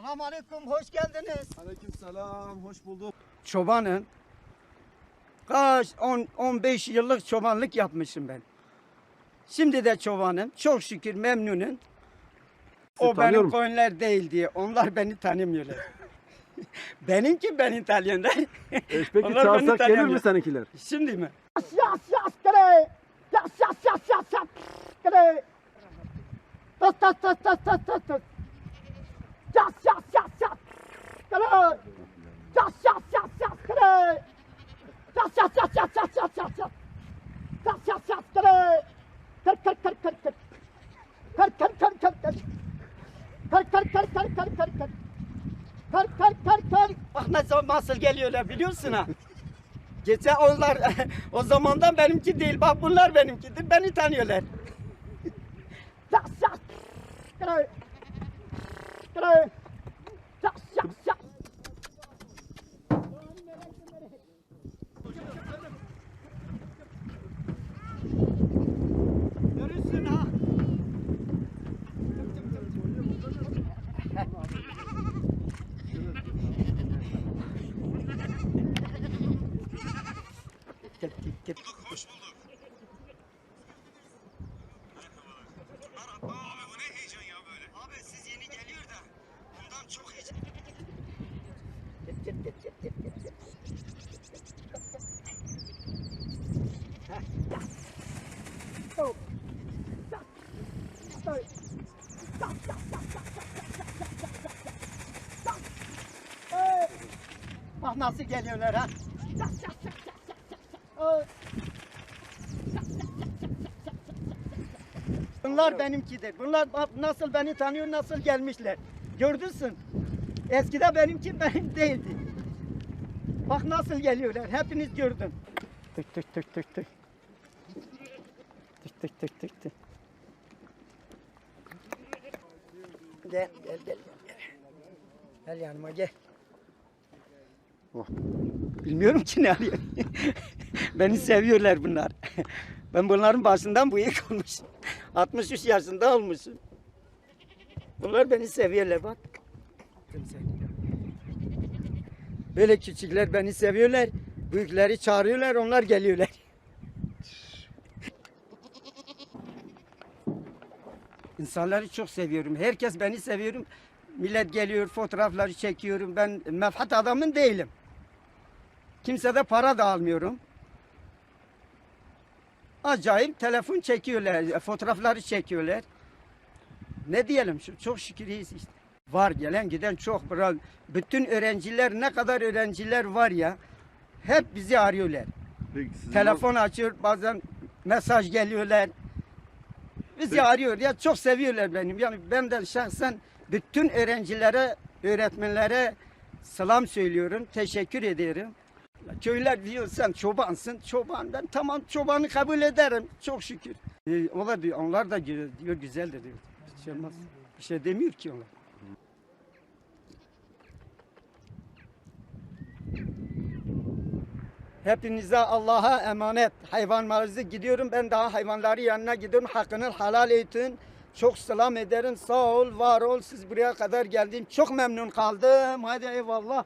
Selamun Aleyküm, hoş geldiniz. Aleykümselam, hoş bulduk. Çobanım. Kaç, 10, 15 yıllık çobanlık yapmışım ben. Şimdi de çobanım. Çok şükür memnunum. O benim koyunlar değil diye. Onlar beni tanımıyorlar. Benimki beni tanıyorlar. E, peki Onlar beni çağırsak gelir tanımıyor. mi seninkiler? Şimdi mi? Yas yas kere. Yas yas yas yas yas kere. Tas tas tas tas tas tas tas. Yas yas yas yas kere. Yas yas yas yas kere. Yas yas yas yas yas yas yas yas. Yas yas yas kere. Kır kır kır kır kır. Kır kır kır kır kır. Kır kır kır kır kır kır kır. Kır kır kır kır. Bak nasıl, nasıl geliyorlar biliyorsun ha. Geçen onlar o zamandan benimki değil. Bak bunlar benimkidir. Beni tanıyorlar. Yas yas. Kere. Kere. Yas yas yas. Görürsün ha. Gel, gel, gel. Hoş bulduk. Merhaba. Abi bu ne heyecan ya böyle? Abi siz yeni geliyor da bundan çok heyecan. Bak nasıl geliyorlar ha. Bunlar benimkidir. Bunlar nasıl beni tanıyor, nasıl gelmişler. Gördünsün. Eskide benimki benim değildi. Bak nasıl geliyorlar. Hepiniz gördün. Tık tık tık tık tık. Tık tık tık tık tık. Gel gel gel. Gel, yanıma gel. Oh. Bilmiyorum ki ne arıyor. Beni seviyorlar bunlar. Ben bunların başından bıyık olmuşum. 63 yaşında olmuşum. Bunlar beni seviyorlar bak. Böyle küçükler beni seviyorlar. Büyükleri çağırıyorlar, onlar geliyorlar. İnsanları çok seviyorum. Herkes beni seviyorum. Millet geliyor, fotoğrafları çekiyorum. Ben mefhat adamın değilim. Kimse de para da almıyorum. Acayip telefon çekiyorlar, fotoğrafları çekiyorlar. Ne diyelim, çok şükür iyiyiz işte. Var gelen giden çok. Bra- Bütün öğrenciler, ne kadar öğrenciler var ya, hep bizi arıyorlar. Peki sizin Telefon açıyor, bazen mesaj geliyorlar. Bizi Peki. arıyor ya çok seviyorlar benim. Yani ben de şahsen bütün öğrencilere, öğretmenlere selam söylüyorum. Teşekkür ederim. Köyler diyor sen çobansın. Çoban ben tamam çobanı kabul ederim. Çok şükür. Ee, onlar, diyor, onlar da diyor, diyor güzeldir diyor. Bir şey olmaz. Bir şey demiyor ki onlar. Hepinize Allah'a emanet. Hayvanlarınızı gidiyorum. Ben daha hayvanları yanına gidiyorum. Hakkını helal edin. Çok selam ederim. Sağ ol, var ol. Siz buraya kadar geldin. Çok memnun kaldım. Hadi eyvallah.